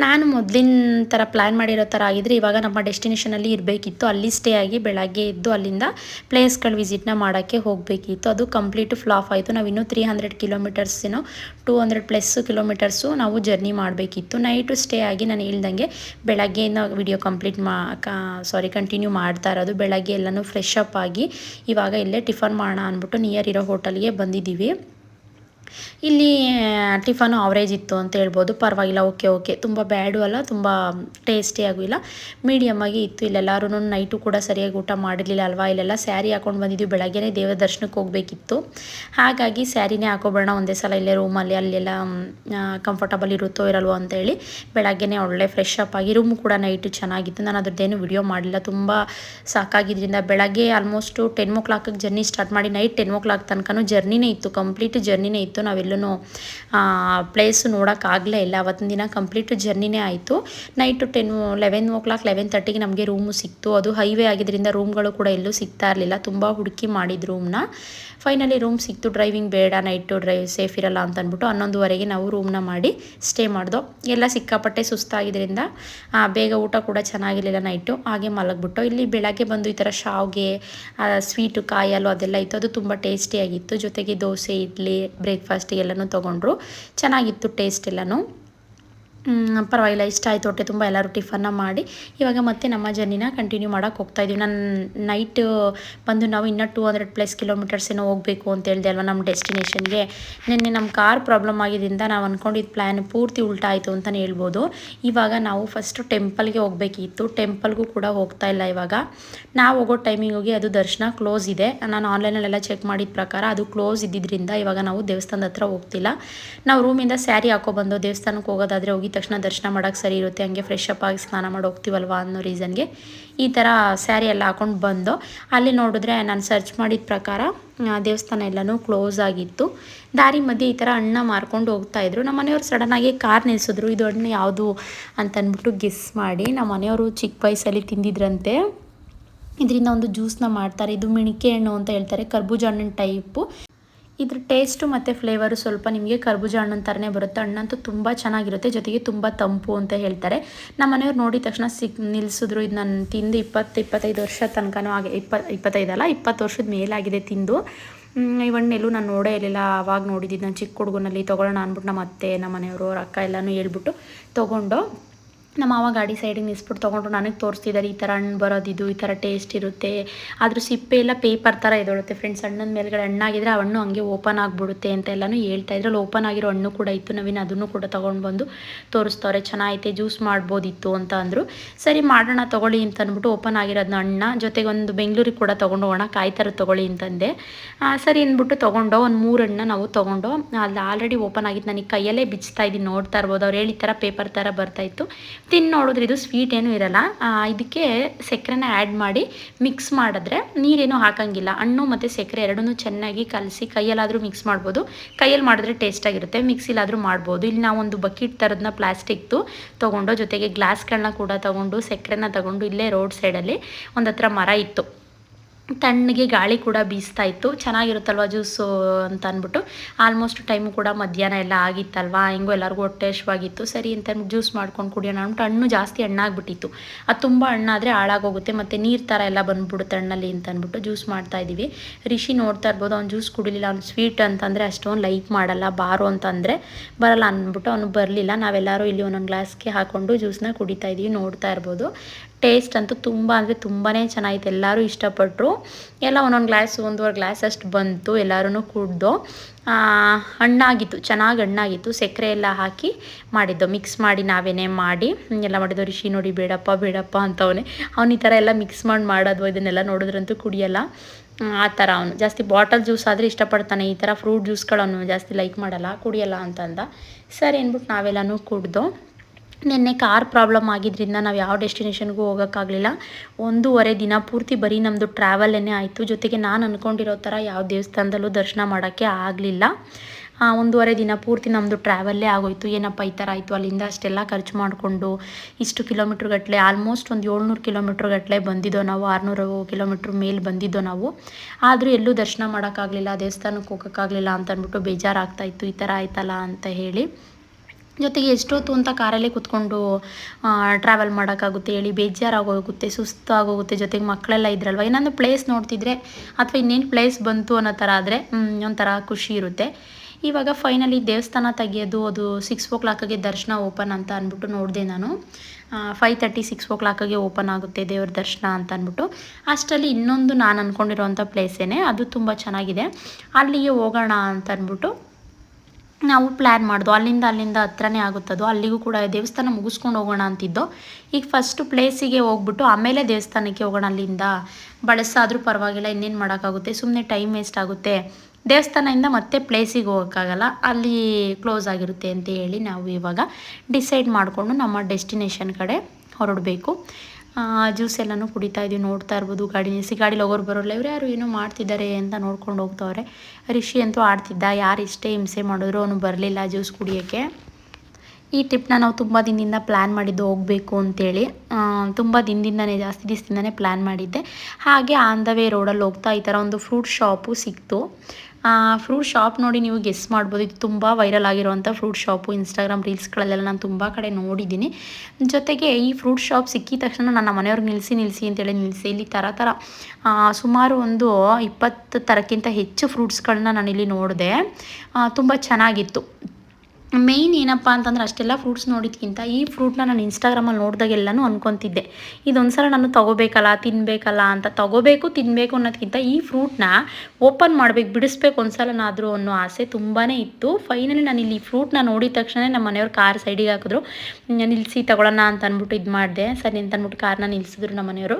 ನಾನು ಮೊದಲಿನ ಥರ ಪ್ಲ್ಯಾನ್ ಮಾಡಿರೋ ಥರ ಆಗಿದ್ರೆ ಇವಾಗ ನಮ್ಮ ಡೆಸ್ಟಿನೇಷನಲ್ಲಿ ಇರಬೇಕಿತ್ತು. ಅಲ್ಲಿ ಸ್ಟೇ ಆಗಿ ಬೆಳಗ್ಗೆ ಎದ್ದು ಅಲ್ಲಿಂದ ಪ್ಲೇಸ್ಗಳು ವಿಸಿಟ್ನ ಮಾಡೋಕ್ಕೆ ಹೋಗಬೇಕಿತ್ತು. ಅದು ಕಂಪ್ಲೀಟ್ ಫ್ಲಾಪ್ ಆಯಿತು. ನಾವು ಇನ್ನೂ ತ್ರೀ ಹಂಡ್ರೆಡ್ ಕಿಲೋಮೀಟರ್ಸ್ ಏನೋ ಟೂ ಹಂಡ್ರೆಡ್ ಪ್ಲಸ್ ಕಿಲೋಮೀಟರ್ಸು ನಾವು ಜರ್ನಿ ಮಾಡಬೇಕಿತ್ತು. ನೈಟು ಸ್ಟೇ ಆಗಿ ನಾನು ಹೇಳ್ದಂಗೆ ಬೆಳಗ್ಗೆಯಿಂದ ವಿಡಿಯೋ ಕಂಪ್ಲೀಟ್ ಮಾ ಸಾರಿ ಕಂಟಿನ್ಯೂ ಮಾಡ್ತಾ ಇರೋದು. ಬೆಳಗ್ಗೆ ಎಲ್ಲನೂ ಫ್ರೆಶ್ ಅಪ್ ಆಗಿ ಇವಾಗ ಇಲ್ಲೇ ಟಿಫನ್ ಮಾಡೋಣ ಅಂದ್ಬಿಟ್ಟು ನಿಯರ್ ಇರೋ ಹೋಟೆಲ್ಗೆ ಬಂದಿದ್ದೀವಿ. ಇಲ್ಲಿ ಟಿಫನು ಅವರೇಜ್ ಇತ್ತು ಅಂತ ಹೇಳ್ಬೋದು. ಪರವಾಗಿಲ್ಲ ಓಕೆ ಓಕೆ ತುಂಬ ಬ್ಯಾಡು ಅಲ್ಲ, ತುಂಬ ಟೇಸ್ಟಿಯಾಗೂ ಇಲ್ಲ. ಮೀಡಿಯಮ್ಮಾಗಿ ಇತ್ತು ಇಲ್ಲೆಲ್ಲರೂ ನೈಟು ಕೂಡ ಸರಿಯಾಗಿ ಊಟ ಮಾಡಿರಲಿಲ್ಲ ಅಲ್ವಾ? ಇಲ್ಲೆಲ್ಲ ಸ್ಯಾರಿ ಹಾಕೊಂಡು ಬಂದಿದ್ವಿ. ಬೆಳಗ್ಗೆನೇ ದೇವ ದರ್ಶನಕ್ಕೆ ಹೋಗಬೇಕಿತ್ತು. ಹಾಗಾಗಿ ಸ್ಯಾರಿನೇ ಹಾಕೋಬೇಡ ಒಂದೇ ಸಲ ಇಲ್ಲೇ ರೂಮಲ್ಲಿ ಅಲ್ಲೆಲ್ಲ ಕಂಫರ್ಟಬಲ್ ಇರುತ್ತೋ ಇರಲ್ವೋ ಅಂತೇಳಿ ಬೆಳಗ್ಗೆನೇ ಒಳ್ಳೆ ಫ್ರೆಶ್ ಅಪ್ ಆಗಿ ರೂಮ್ ಕೂಡ ನೈಟು ಚೆನ್ನಾಗಿತ್ತು. ನಾನು ಅದ್ರದ್ದೇನು ವಿಡಿಯೋ ಮಾಡಲಿಲ್ಲ. ತುಂಬ ಸಾಕಾಗಿದ್ದರಿಂದ ಬೆಳಗ್ಗೆ ಆಲ್ಮೋಸ್ಟು ಟೆನ್ ಓ ಕ್ಲಾಕಿಗೆ ಜರ್ನಿ ಸ್ಟಾರ್ಟ್ ಮಾಡಿ ನೈಟ್ ಟೆನ್ ಓ ಕ್ಲಾಕ್ ತನಕ ಜರ್ನಿನೇ ಇತ್ತು. ಕಂಪ್ಲೀಟ್ ಜರ್ನಿನೇ ಇತ್ತು. ನಾವೆಲ್ಲೂ ಪ್ಲೇಸ್ ನೋಡೋಕ್ಕಾಗಲೇ ಇಲ್ಲ. ಅವತ್ತಿನ ದಿನ ಕಂಪ್ಲೀಟ್ ಜರ್ನಿನೇ ಆಯಿತು. Night ten eleven o'clock eleven ತರ್ಟಿಗೆ ನಮಗೆ ರೂಮು ಸಿಕ್ತು. ಅದು ಹೈವೇ ಆಗಿದ್ದರಿಂದ ರೂಮ್ಗಳು ಕೂಡ ಎಲ್ಲೂ ಸಿಗ್ತಾ ಇರಲಿಲ್ಲ. ತುಂಬ ಹುಡುಕಿ ಮಾಡಿದ ರೂಮ್ನ ಫೈನಲಿ ರೂಮ್ ಸಿಕ್ತು. ಡ್ರೈವಿಂಗ್ ಬೇಡ ನೈಟು ಡ್ರೈವ್ ಸೇಫ್ ಇರಲ್ಲ ಅಂತ ಅಂದ್ಬಿಟ್ಟು ಹನ್ನೊಂದುವರೆಗೆ ನಾವು ರೂಮ್ನ ಮಾಡಿ ಸ್ಟೇ ಮಾಡಿದೋ. ಎಲ್ಲ ಸಿಕ್ಕಾಪಟ್ಟೆ ಸುಸ್ತಾಗಿದ್ದರಿಂದ ಬೇಗ ಊಟ ಕೂಡ ಚೆನ್ನಾಗಿರಲಿಲ್ಲ ನೈಟು ಹಾಗೆ ಮಲಗಿಬಿಟ್ಟು. ಇಲ್ಲಿ ಬೆಳಗ್ಗೆ ಬಂದು ಈ ಥರ ಶಾವ್ಗೆ ಸ್ವೀಟು ಕಾಯಲು ಅದೆಲ್ಲ ಇತ್ತು. ಅದು ತುಂಬ ಟೇಸ್ಟಿಯಾಗಿತ್ತು ಜೊತೆಗೆ ದೋಸೆ, ಇಡ್ಲಿ ಬ್ರೇಕ್ಫಾಸ್ಟಿಗೆಲ್ಲನೂ ತೊಗೊಂಡ್ರು. ಚೆನ್ನಾಗಿತ್ತು ಟೇಸ್ಟ್ ಎಲ್ಲನೂ. ಪರವಾಗಿಲ್ಲ, ಇಷ್ಟ ಆಯಿತು, ಹೊಟ್ಟೆ ತುಂಬ, ಎಲ್ಲರೂ ಟಿಫನ್ನ ಮಾಡಿ. ಇವಾಗ ಮತ್ತೆ ನಮ್ಮ ಜರ್ನಿನ ಕಂಟಿನ್ಯೂ ಮಾಡೋಕೆ ಹೋಗ್ತಾ ಇದೀವಿ. ನಾನು ನೈಟ್ ಬಂದು ನಾವು ಇನ್ನೂ ಟೂ ಹಂಡ್ರೆಡ್ ಪ್ಲಸ್ ಕಿಲೋಮೀಟರ್ಸ್ ಏನೋ ಹೋಗಬೇಕು ಅಂತ ಹೇಳಿದೆ ಅಲ್ವಾ ನಮ್ಮ ಡೆಸ್ಟಿನೇಷನ್ಗೆ ನಿನ್ನೆ ನಮ್ಮ ಕಾರ್ ಪ್ರಾಬ್ಲಮ್ ಆಗಿದ್ದರಿಂದ ನಾವು ಅಂದ್ಕೊಂಡಿದ್ದ ಪ್ಲ್ಯಾನ್ ಪೂರ್ತಿ ಉಲ್ಟಾ ಆಯಿತು ಅಂತಲೇ ಹೇಳ್ಬೋದು. ಇವಾಗ ನಾವು ಫಸ್ಟು ಟೆಂಪಲ್ಗೆ ಹೋಗಬೇಕಿತ್ತು. ಟೆಂಪಲ್ಗೂ ಕೂಡ ಹೋಗ್ತಾ ಇಲ್ಲ ಇವಾಗ. ನಾವು ಹೋಗೋ ಟೈಮಿಂಗ್ ಹೋಗಿ ಅದು ದರ್ಶನ ಕ್ಲೋಸ್ ಇದೆ. ನಾನು ಆನ್ಲೈನಲ್ಲೆಲ್ಲ ಚೆಕ್ ಮಾಡಿದ ಪ್ರಕಾರ ಅದು ಕ್ಲೋಸ್ ಇದ್ದಿದ್ದರಿಂದ ಇವಾಗ ನಾವು ದೇವಸ್ಥಾನದ ಹತ್ರ ಹೋಗ್ತಿಲ್ಲ. ನಾವು ರೂಮಿಂದ ಸ್ಯಾರಿ ಹಾಕೊಬಂದು ದೇವಸ್ಥಾನಕ್ಕೆ ಹೋಗೋದಾದರೆ ಹೋಗಿ ತಕ್ಷಣ ದರ್ಶನ ಮಾಡೋಕ್ಕೆ ಸರಿ ಇರುತ್ತೆ, ಹಂಗೆ ಫ್ರೆಶ್ ಅಪ್ ಆಗಿ ಸ್ನಾನ ಮಾಡಿ ಹೋಗ್ತೀವಲ್ವ ಅನ್ನೋ ರೀಸನ್ಗೆ ಈ ಥರ ಸ್ಯಾರಿ ಎಲ್ಲ ಹಾಕೊಂಡು ಬಂದು ಅಲ್ಲಿ ನೋಡಿದ್ರೆ ನಾನು ಸರ್ಚ್ ಮಾಡಿದ ಪ್ರಕಾರ ದೇವಸ್ಥಾನ ಎಲ್ಲನೂ ಕ್ಲೋಸ್ ಆಗಿತ್ತು. ದಾರಿ ಮಧ್ಯೆ ಈ ಥರ ಹಣ್ಣ ಮಾರ್ಕೊಂಡು ಹೋಗ್ತಾಯಿದ್ರು ನಮ್ಮ ಮನೆಯವರು ಸಡನ್ನಾಗಿ ಕಾರ್ ನಿಲ್ಲಿಸಿದ್ರು ಇದು ಹಣ್ಣು ಯಾವುದು ಅಂತಂದ್ಬಿಟ್ಟು ಗೆಸ್ ಮಾಡಿ, ನಮ್ಮ ಮನೆಯವರು ಚಿಕ್ಕ ವಯಸ್ಸಲ್ಲಿ ತಿಂದಿದ್ರಂತೆ. ಇದರಿಂದ ಒಂದು ಜ್ಯೂಸ್ನ ಮಾಡ್ತಾರೆ. ಇದು ಮಿಣಿಕೆ ಹಣ್ಣು ಅಂತ ಹೇಳ್ತಾರೆ. ಕರ್ಬೂಜ ಹಣ್ಣಿನ ಟೈಪು ಇದ್ರ ಟೇಸ್ಟು ಮತ್ತು ಫ್ಲೇವರು ಸ್ವಲ್ಪ ನಿಮಗೆ ಕರ್ಬೂಜ ಹಣ್ಣು ಥರನೇ ಬರುತ್ತೆ. ಹಣ್ಣಂತೂ ತುಂಬ ಚೆನ್ನಾಗಿರುತ್ತೆ. ಜೊತೆಗೆ ತುಂಬ ತಂಪು ಅಂತ ಹೇಳ್ತಾರೆ. ನಮ್ಮ ಮನೆಯವ್ರು ನೋಡಿದ ತಕ್ಷಣ ಸಿಕ್ ನಿಲ್ಲಿಸಿದ್ರು ಇದು ನಾನು ತಿಂದು ಇಪ್ಪತ್ತು ಇಪ್ಪತ್ತೈದು ವರ್ಷ ತನಕನೂ ಆಗಿ ಇಪ್ಪ ಇಪ್ಪತ್ತೈದಲ್ಲ ಇಪ್ಪತ್ತು ವರ್ಷದ ಮೇಲಾಗಿದೆ ತಿಂದು. ಇವಣ್ಣೆಲ್ಲೂ ನಾನು ನೋಡೇ ಇರಲಿಲ್ಲ. ಆವಾಗ ನೋಡಿದ್ದು ನಾನು ಚಿಕ್ಕ ಹುಡುಗನಲ್ಲಿ ತೊಗೊಳ್ಳೋಣ ಅಂದ್ಬಿಟ್ಟು ನಮ್ಮ ಅತ್ತೆ ನಮ್ಮ ಮನೆಯವರು, ಅವ್ರ ಅಕ್ಕ ಎಲ್ಲನೂ ಹೇಳ್ಬಿಟ್ಟು ತೊಗೊಂಡು ನಮ್ಮ ಮಾವ ಗಾಡಿ ಸೈಡಿಗೆ ನಿಸ್ಬಿಟ್ಟು ತೊಗೊಂಡ್ರು ನನಗೆ ತೋರಿಸ್ತಿದ್ದಾರೆ ಈ ಥರ ಹಣ್ಣು ಬರೋದಿದು ಈ ಥರ ಟೇಸ್ಟ್ ಇರುತ್ತೆ. ಅದ್ರ ಸಿಪ್ಪೆ ಎಲ್ಲ ಪೇಪರ್ ಥರ ಎದೊಳುತ್ತೆ ಫ್ರೆಂಡ್ಸ್ ಹಣ್ಣನ ಮೇಲ್ಗಡೆ ಹಣ್ಣಾಗಿದ್ರೆ ಆ ಹಣ್ಣು ಹಂಗೆ ಓಪನ್ ಆಗಿಬಿಡುತ್ತೆ ಅಂತ ಎಲ್ಲನೂ ಹೇಳ್ತಾ ಇದ್ರಲ್ಲಿ ಓಪನ್ ಆಗಿರೋ ಹಣ್ಣು ಕೂಡ ಇತ್ತು, ನವೀನ್ ಅದನ್ನು ಕೂಡ ತೊಗೊಂಡು ಬಂದು ತೋರಿಸ್ತವ್ರೆ, ಚೆನ್ನಾಗೈತೆ ಜ್ಯೂಸ್ ಮಾಡ್ಬೋದಿತ್ತು ಅಂತ ಅಂದರು. ಸರಿ ಮಾಡೋಣ ತೊಗೊಳ್ಳಿ ಅಂತ ಅಂದ್ಬಿಟ್ಟು ಓಪನ್ ಆಗಿರೋದನ್ನ ಹಣ್ಣ, ಜೊತೆಗೆ ಒಂದು ಬೆಂಗಳೂರಿಗೆ ಕೂಡ ತೊಗೊಂಡು ಹೋಗೋಣ, ಕಾಯ್ತಾರ ತೊಗೊಳ್ಳಿ ಅಂತಂದೆ. ಸರಿ ಅಂದ್ಬಿಟ್ಟು ತೊಗೊಂಡು, ಒಂದು ಮೂರು ಹಣ್ಣ ನಾವು ತೊಗೊಂಡು ಅಲ್ಲಿ ಆಲ್ರೆಡಿ ಓಪನ್ ಆಗಿತ್ತು ನನಗೆ ಕೈಯಲ್ಲೇ ಬಿಚ್ತಾ ಇದ್ದೀನಿ, ನೋಡ್ತಾ ಇರ್ಬೋದು. ಅವ್ರು ಹೇಳಿ ಥರ ಪೇಪರ್ ಥರ ಬರ್ತಾಯಿತ್ತು ತಿನ್ನು ನೋಡಿದ್ರೆ ಇದು ಸ್ವೀಟ್ ಏನೂ ಇರಲ್ಲ. ಇದಕ್ಕೆ ಸಕ್ಕರೆನ ಆ್ಯಡ್ ಮಾಡಿ ಮಿಕ್ಸ್ ಮಾಡಿದ್ರೆ ನೀರೇನು ಹಾಕಂಗಿಲ್ಲ. ಹಣ್ಣು ಮತ್ತು ಸಕ್ಕರೆ ಎರಡನ್ನೂ ಚೆನ್ನಾಗಿ ಕಲಸಿ ಕೈಯಲ್ಲಾದರೂ ಮಿಕ್ಸ್ ಮಾಡ್ಬೋದು. ಕೈಯಲ್ಲಿ ಮಾಡಿದ್ರೆ ಟೇಸ್ಟಾಗಿರುತ್ತೆ ಮಿಕ್ಸಿಲಾದರೂ ಮಾಡ್ಬೋದು. ಇಲ್ಲಿ ನಾವು ಒಂದು ಬಕೆಟ್ ಥರದನ್ನ ಪ್ಲಾಸ್ಟಿಕ್ದು ತೊಗೊಂಡು ಜೊತೆಗೆ ಗ್ಲಾಸ್ಗಳನ್ನ ಕೂಡ ತೊಗೊಂಡು ಸಕ್ಕರೆನ ತೊಗೊಂಡು ಇಲ್ಲೇ ರೋಡ್ ಸೈಡಲ್ಲಿ ಒಂದು ಹತ್ರ ಮರ ಇತ್ತು. ತಣ್ಣಗೆ ಗಾಳಿ ಕೂಡ ಬೀಸ್ತಾ ಇತ್ತು. ಚೆನ್ನಾಗಿರುತ್ತಲ್ವ ಜ್ಯೂಸು ಅಂತ ಅಂದ್ಬಿಟ್ಟು. ಆಲ್ಮೋಸ್ಟ್ ಟೈಮು ಕೂಡ ಮಧ್ಯಾಹ್ನ ಎಲ್ಲ ಆಗಿತ್ತಲ್ವ? ಹಿಂಗೂ ಎಲ್ಲರಿಗೂ ಹೊಟ್ಟೆ ಸರಿ ಅಂತ ಜ್ಯೂಸ್ ಮಾಡ್ಕೊಂಡು ಕುಡಿಯೋಣ ಅಂದ್ಬಿಟ್ಟು ಹಣ್ಣು ಜಾಸ್ತಿ ಹಣ್ಣಾಗ್ಬಿಟ್ಟಿತ್ತು. ಅದು ತುಂಬ ಹಣ್ಣಾದರೆ ಹಾಳಾಗೋಗುತ್ತೆ. ಮತ್ತು ನೀರು ಥರ ಎಲ್ಲ ಬಂದ್ಬಿಡುತ್ತೆ ಹಣ್ಣಲ್ಲಿ ಅಂತ ಅಂದ್ಬಿಟ್ಟು ಜ್ಯೂಸ್ ಮಾಡ್ತಾ ಇದ್ದೀವಿ. ರಿಷಿ ನೋಡ್ತಾ ಇರ್ಬೋದು, ಅವ್ನು ಜ್ಯೂಸ್ ಕುಡಿಲಿಲ್ಲ, ಅವ್ನು ಸ್ವೀಟ್ ಅಂತಂದರೆ ಅಷ್ಟೊಂದು ಲೈಕ್ ಮಾಡಲ್ಲ, ಬಾರು ಅಂತಂದರೆ ಬರಲ್ಲ ಅಂದ್ಬಿಟ್ಟು ಅವನು ಬರಲಿಲ್ಲ. ನಾವೆಲ್ಲರೂ ಇಲ್ಲಿ ಒಂದೊಂದು ಗ್ಲಾಸ್ಗೆ ಹಾಕ್ಕೊಂಡು ಜ್ಯೂಸ್ನ ಕುಡಿತಾ ಇದ್ದೀವಿ, ನೋಡ್ತಾ ಇರ್ಬೋದು. ಟೇಸ್ಟ್ ಅಂತೂ ತುಂಬ ಅಂದರೆ ತುಂಬಾ ಚೆನ್ನಾಗಿತ್ತು ಎಲ್ಲರೂ ಇಷ್ಟಪಟ್ಟರು ಎಲ್ಲ ಒಂದೊಂದು ಗ್ಲಾಸ್, ಒಂದೂವರೆ ಗ್ಲಾಸ್ ಅಷ್ಟು ಬಂತು ಎಲ್ಲರೂ ಕುಡ್ದು. ಹಣ್ಣಾಗಿತ್ತು, ಚೆನ್ನಾಗಿ ಹಣ್ಣಾಗಿತ್ತು. ಸಕ್ಕರೆ ಎಲ್ಲ ಹಾಕಿ ಮಾಡಿದ್ದು. ಮಿಕ್ಸ್ ಮಾಡಿ ನಾವೇನೇ ಮಾಡಿ, ಎಲ್ಲ ಮಾಡಿದ್ದು. ರಿಷಿ ನೋಡಿ, ಬೇಡಪ್ಪ ಬೇಡಪ್ಪ ಅಂತವನೆ. ಅವ್ನು ಈ ಥರ ಎಲ್ಲ ಮಿಕ್ಸ್ ಮಾಡಿ ಮಾಡೋದು, ಇದನ್ನೆಲ್ಲ ನೋಡಿದ್ರಂತೂ ಕುಡಿಯಲ್ಲ. ಆ ಥರ ಅವನು. ಜಾಸ್ತಿ ಬಾಟಲ್ ಜ್ಯೂಸ್ ಆದರೆ ಇಷ್ಟಪಡ್ತಾನೆ. ಈ ಥರ ಫ್ರೂಟ್ ಜ್ಯೂಸ್ಗಳು ಜಾಸ್ತಿ ಲೈಕ್ ಮಾಡಲ್ಲ, ಕುಡಿಯಲ್ಲ ಅಂತಂದ. ಸರಿ ಅಂದ್ಬಿಟ್ಟು ನಾವೆಲ್ಲನೂ ಕುಡ್ದು ನಿನ್ನೆ ಕಾರ್ ಪ್ರಾಬ್ಲಮ್ ಆಗಿದ್ದರಿಂದ ನಾವು ಯಾವ ಡೆಸ್ಟಿನೇಷನ್ಗೂ ಹೋಗೋಕ್ಕಾಗಲಿಲ್ಲ. ಒಂದೂವರೆ ದಿನ ಪೂರ್ತಿ ಬರೀ ನಮ್ಮದು ಟ್ರಾವೆಲೇ ಆಯಿತು. ಜೊತೆಗೆ ನಾನು ಅಂದ್ಕೊಂಡಿರೋ ಥರ ಯಾವ ದೇವಸ್ಥಾನದಲ್ಲೂ ದರ್ಶನ ಮಾಡೋಕ್ಕೆ ಆಗಲಿಲ್ಲ. ಒಂದೂವರೆ ದಿನ ಪೂರ್ತಿ ನಮ್ಮದು ಟ್ರಾವೆಲ್ಲೇ ಆಗೋಯ್ತು. ಏನಪ್ಪ ಈ ಥರ ಆಯಿತು? ಅಲ್ಲಿಂದ ಅಷ್ಟೆಲ್ಲ ಖರ್ಚು ಮಾಡಿಕೊಂಡು ಇಷ್ಟು ಕಿಲೋಮೀಟ್ರ್ ಗಟ್ಟಲೆ ಆಲ್ಮೋಸ್ಟ್ ಒಂದು ಏಳ್ನೂರು ಕಿಲೋಮೀಟ್ರ್ ಗಟ್ಟಲೆ ಬಂದಿದ್ದೋ ನಾವು, ಆರುನೂರು ಕಿಲೋಮೀಟ್ರ್ ಮೇಲೆ ಬಂದಿದ್ದೋ ನಾವು. ಆದರೂ ಎಲ್ಲೂ ದರ್ಶನ ಮಾಡೋಕ್ಕಾಗಲಿಲ್ಲ ದೇವಸ್ಥಾನಕ್ಕೆ ಹೋಗೋಕ್ಕಾಗಲಿಲ್ಲ ಅಂತ ಅಂದ್ಬಿಟ್ಟು ಬೇಜಾರಾಗ್ತಾಯಿತ್ತು ಈ ಥರ ಆಯ್ತಲ್ಲ ಅಂತ ಹೇಳಿ. ಜೊತೆಗೆ ಎಷ್ಟೊತ್ತು ಅಂತ ಕಾರಲ್ಲೇ ಕೂತ್ಕೊಂಡು ಟ್ರಾವೆಲ್ ಮಾಡೋಕ್ಕಾಗುತ್ತೆ ಹೇಳಿ, ಬೇಜಾರಾಗೋಗುತ್ತೆ ಸುಸ್ತು ಆಗೋಗುತ್ತೆ ಜೊತೆಗೆ ಮಕ್ಕಳೆಲ್ಲ ಇದ್ರಲ್ವ? ಇನ್ನೊಂದು ಪ್ಲೇಸ್ ನೋಡ್ತಿದ್ರೆ ಅಥವಾ ಇನ್ನೇನು ಪ್ಲೇಸ್ ಬಂತು ಅನ್ನೋ ಥರ ಆದರೆ ಒಂಥರ ಖುಷಿ ಇರುತ್ತೆ. ಇವಾಗ ಫೈನಲಿ ದೇವಸ್ಥಾನ ತೆಗೆಯೋದು, ಅದು ಸಿಕ್ಸ್ ಓ ಕ್ಲಾಕಾಗೆ ದರ್ಶನ ಓಪನ್ ಅಂತ ಅಂದ್ಬಿಟ್ಟು ನೋಡಿದೆ ನಾನು. ಫೈವ್ ತರ್ಟಿ ಸಿಕ್ಸ್ ಓ ಕ್ಲಾಕಾಗೆ ಓಪನ್ ಆಗುತ್ತೆ ದೇವ್ರ ದರ್ಶನ ಅಂತ ಅಂದ್ಬಿಟ್ಟು. ಅಷ್ಟರಲ್ಲಿ ಇನ್ನೊಂದು ನಾನು ಅಂದ್ಕೊಂಡಿರೋವಂಥ ಪ್ಲೇಸೇನೆ ಅದು ತುಂಬ ಚೆನ್ನಾಗಿದೆ. ಅಲ್ಲಿಗೆ ಹೋಗೋಣ ಅಂತ ಅಂದ್ಬಿಟ್ಟು ನಾವು ಪ್ಲ್ಯಾನ್ ಮಾಡಿದ್ವು ಅಲ್ಲಿಂದ ಅಲ್ಲಿಂದ ಹತ್ರನೇ ಆಗುತ್ತದು. ಅಲ್ಲಿಗೂ ಕೂಡ ದೇವಸ್ಥಾನ ಮುಗಿಸ್ಕೊಂಡು ಹೋಗೋಣ ಅಂತಿದ್ದು. ಈಗ ಫಸ್ಟು ಪ್ಲೇಸಿಗೆ ಹೋಗ್ಬಿಟ್ಟು ಆಮೇಲೆ ದೇವಸ್ಥಾನಕ್ಕೆ ಹೋಗೋಣ ಅಲ್ಲಿಂದ. ಬಳಸಾದರೂ ಪರವಾಗಿಲ್ಲ, ಇನ್ನೇನು ಮಾಡೋಕ್ಕಾಗುತ್ತೆ? ಸುಮ್ಮನೆ ಟೈಮ್ ವೇಸ್ಟ್ ಆಗುತ್ತೆ. ದೇವಸ್ಥಾನದಿಂದ ಮತ್ತೆ ಪ್ಲೇಸಿಗೆ ಹೋಗೋಕ್ಕಾಗಲ್ಲ. ಅಲ್ಲಿ ಕ್ಲೋಸ್ ಆಗಿರುತ್ತೆ ಅಂತ ಹೇಳಿ ನಾವು ಇವಾಗ ಡಿಸೈಡ್ ಮಾಡಿಕೊಂಡು ನಮ್ಮ ಡೆಸ್ಟಿನೇಷನ್ ಕಡೆ ಹೊರಡಬೇಕು. ಜ್ಯೂಸ್ ಎಲ್ಲನೂ ಕುಡಿತಾ ಇದ್ದೀವಿ, ನೋಡ್ತಾ ಇರ್ಬೋದು ಗಾಡಿ ನಿಲ್ಲಿಸಿ ಗಾಡಿಲಿ ಹೋಗೋರು ಬರೋಲ್ಲ, ಇವ್ರು ಯಾರು ಏನೋ ಮಾಡ್ತಿದ್ದಾರೆ ಅಂತ ನೋಡ್ಕೊಂಡು ಹೋಗ್ತವ್ರೆ. ರಿಷಿ ಅಂತೂ ಆಡ್ತಿದ್ದ, ಯಾರು ಇಷ್ಟೇ ಹಿಂಸೆ ಮಾಡಿದ್ರು, ಅವನು ಬರಲಿಲ್ಲ ಜ್ಯೂಸ್ ಕುಡಿಯೋಕ್ಕೆ. ಈ ಟ್ರಿಪ್ನ ನಾವು ತುಂಬ ದಿನದಿಂದ ಪ್ಲ್ಯಾನ್ ಮಾಡಿದ್ದು ಹೋಗಬೇಕು ಅಂತೇಳಿ ತುಂಬ ದಿನದಿಂದನೇ, ಜಾಸ್ತಿ ದಿವಸದಿಂದನೇ ಪ್ಲ್ಯಾನ್ ಮಾಡಿದ್ದೆ. ಹಾಗೆ ಆನ್ ದ ವೇ ರೋಡಲ್ಲಿ ಹೋಗ್ತಾ ಈ ಥರ ಒಂದು ಫ್ರೂಟ್ ಶಾಪು ಸಿಕ್ತು. ಫ್ರೂಟ್ ಶಾಪ್ ನೋಡಿ ನೀವು ಗೆಸ್ ಮಾಡ್ಬೋದು. ಇದು ತುಂಬ ವೈರಲ್ ಆಗಿರುವಂಥ ಫ್ರೂಟ್ ಶಾಪು. ಇನ್ಸ್ಟಾಗ್ರಾಮ್ ರೀಲ್ಸ್ಗಳಲ್ಲೆಲ್ಲ ನಾನು ತುಂಬ ಕಡೆ ನೋಡಿದ್ದೀನಿ. ಜೊತೆಗೆ ಈ ಫ್ರೂಟ್ ಶಾಪ್ ಸಿಕ್ಕಿದ ತಕ್ಷಣ ನನ್ನ ಮನೆಯವ್ರಿಗೆ ನಿಲ್ಲಿಸಿ ನಿಲ್ಲಿಸಿ ಅಂತೇಳಿ ನಿಲ್ಲಿಸಿ, ಇಲ್ಲಿ ಥರ ಥರ ಸುಮಾರು ಒಂದು ಇಪ್ಪತ್ತು ಥರಕ್ಕಿಂತ ಹೆಚ್ಚು ಫ್ರೂಟ್ಸ್ಗಳನ್ನ ನಾನು ಇಲ್ಲಿ ನೋಡಿದೆ ತುಂಬ ಚೆನ್ನಾಗಿತ್ತು. ಮೇಯ್ನ್ ಏನಪ್ಪ ಅಂತಂದ್ರೆ ಅಷ್ಟೆಲ್ಲ ಫ್ರೂಟ್ಸ್ ನೋಡಿದ್ಕಿಂತ ಈ ಫ್ರೂಟ್ನ ನಾನು ಇನ್ಸ್ಟಾಗ್ರಾಮಲ್ಲಿ ನೋಡಿದಾಗೆಲ್ಲನೂ ಅನ್ಕೊತಿದ್ದೆ. ಇದೊಂದ್ಸಲ ನಾನು ತೊಗೋಬೇಕಲ್ಲ ತಿನ್ನಬೇಕಲ್ಲ ಅಂತ ತೊಗೋಬೇಕು ತಿನ್ನಬೇಕು ಅನ್ನೋದಕ್ಕಿಂತ ಈ ಫ್ರೂಟ್ನ ಓಪನ್ ಮಾಡಬೇಕು, ಬಿಡಿಸ್ಬೇಕು ಒಂದ್ಸಲನಾದರೂ ಅನ್ನೋ ಆಸೆ ತುಂಬಾ ಇತ್ತು. ಫೈನಲಿ ನಾನು ಇಲ್ಲಿ ಫ್ರೂಟ್ನ ನೋಡಿದ ತಕ್ಷಣ ನಮ್ಮ ಮನೆಯವ್ರು ಕಾರ್ ಸೈಡಿಗೆ ಹಾಕಿದ್ರು. ನಿಲ್ಲಿಸಿ ತೊಗೊಳೋಣ ಅಂತ ಅಂದ್ಬಿಟ್ಟು ಇದು ಮಾಡಿದೆ. ಸರಿ ಅಂತ ಅಂದ್ಬಿಟ್ಟು ಕಾರ್ನ ನಿಲ್ಲಿಸಿದ್ರು ನಮ್ಮ ಮನೆಯವರು.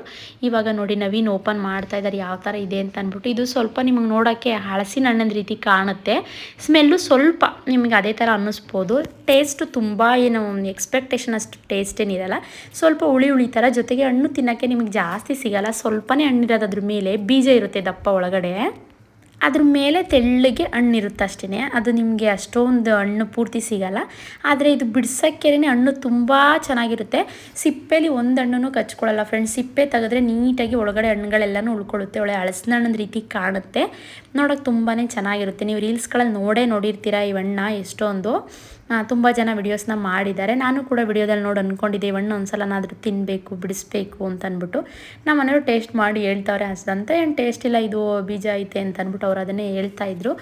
ಇವಾಗ ನೋಡಿ ನವೀನ್ ಓಪನ್ ಮಾಡ್ತಾ ಇದ್ದಾರೆ ಯಾವ ಥರ ಇದೆ ಅಂತ ಅಂದ್ಬಿಟ್ಟು ಇದು ಸ್ವಲ್ಪ ನಿಮಗೆ ನೋಡೋಕ್ಕೆ ಹಳಸಿನ ಹಣ್ಣಿನ ರೀತಿ ಕಾಣುತ್ತೆ. ಸ್ಮೆಲ್ಲು ಸ್ವಲ್ಪ ನಿಮಗೆ ಅದೇ ಥರ ಅನ್ನಿಸ್ ಅನ್ನಿಸ್ಬೋದು ಟೇಸ್ಟು ತುಂಬ ಏನು ಎಕ್ಸ್ಪೆಕ್ಟೇಷನ್ ಅಷ್ಟು ಟೇಸ್ಟ್ ಏನಿರಲ್ಲ. ಸ್ವಲ್ಪ ಹುಳಿ ಹುಳಿ ಥರ ಜೊತೆಗೆ ಹಣ್ಣು ತಿನ್ನೋಕ್ಕೆ ನಿಮಗೆ ಜಾಸ್ತಿ ಸಿಗಲ್ಲ. ಸ್ವಲ್ಪನೇ ಹಣ್ಣಿರೋದು ಅದ್ರ ಮೇಲೆ ಬೀಜ ಇರುತ್ತೆ ದಪ್ಪ ಒಳಗಡೆ. ಅದ್ರ ಮೇಲೆ ತೆಳ್ಳಗೆ ಹಣ್ಣಿರುತ್ತೆ ಅಷ್ಟೇ ಅದು ನಿಮಗೆ ಅಷ್ಟೊಂದು ಹಣ್ಣು ಪೂರ್ತಿ ಸಿಗಲ್ಲ. ಆದರೆ ಇದು ಬಿಡ್ಸೋಕ್ಕೇನೆ ಹಣ್ಣು ತುಂಬ ಚೆನ್ನಾಗಿರುತ್ತೆ. ಸಿಪ್ಪೆಲಿ ಒಂದು ಹಣ್ಣು ಕಚ್ಕೊಳ್ಳಲ್ಲ ಫ್ರೆಂಡ್ಸ್ ಸಿಪ್ಪೆ ತೆಗೆದ್ರೆ ನೀಟಾಗಿ ಒಳಗಡೆ ಹಣ್ಣುಗಳೆಲ್ಲನೂ ಉಳ್ಕೊಳ್ಳುತ್ತೆ. ಒಳ್ಳೆ ಹಳಸಿನ ಹಣ್ಣದ ರೀತಿ ಕಾಣುತ್ತೆ. ನೋಡೋಕೆ ತುಂಬಾ ಚೆನ್ನಾಗಿರುತ್ತೆ. ನೀವು ರೀಲ್ಸ್ಗಳಲ್ಲಿ ನೋಡೇ ನೋಡಿರ್ತೀರ ಈ ಹಣ್ಣ ಎಷ್ಟೊಂದು. ತುಂಬ ಜನ ವಿಡಿಯೋಸ್ನ ಮಾಡಿದ್ದಾರೆ. ನಾನು ಕೂಡ ವಿಡಿಯೋದಲ್ಲಿ ನೋಡಿ ಅಂದ್ಕೊಂಡಿದ್ದೆ ಹಣ್ಣು ಒಂದ್ಸಲನಾದರೂ ತಿನ್ನಬೇಕು ಬಿಡಿಸ್ಬೇಕು ಅಂತ ಅಂದ್ಬಿಟ್ಟು. ನಮ್ಮ ಮನೆಯವರು ಟೇಸ್ಟ್ ಮಾಡಿ ಹೇಳ್ತಾವ್ರೆ ಅಷ್ಟಂತ ಏನು ಟೇಸ್ಟ್ ಇಲ್ಲ, ಇದು ಬೀಜ ಐತೆ ಅಂತ ಅಂದ್ಬಿಟ್ಟು ಅವ್ರು ಅದನ್ನೇ ಹೇಳ್ತಾ ಇದ್ರು.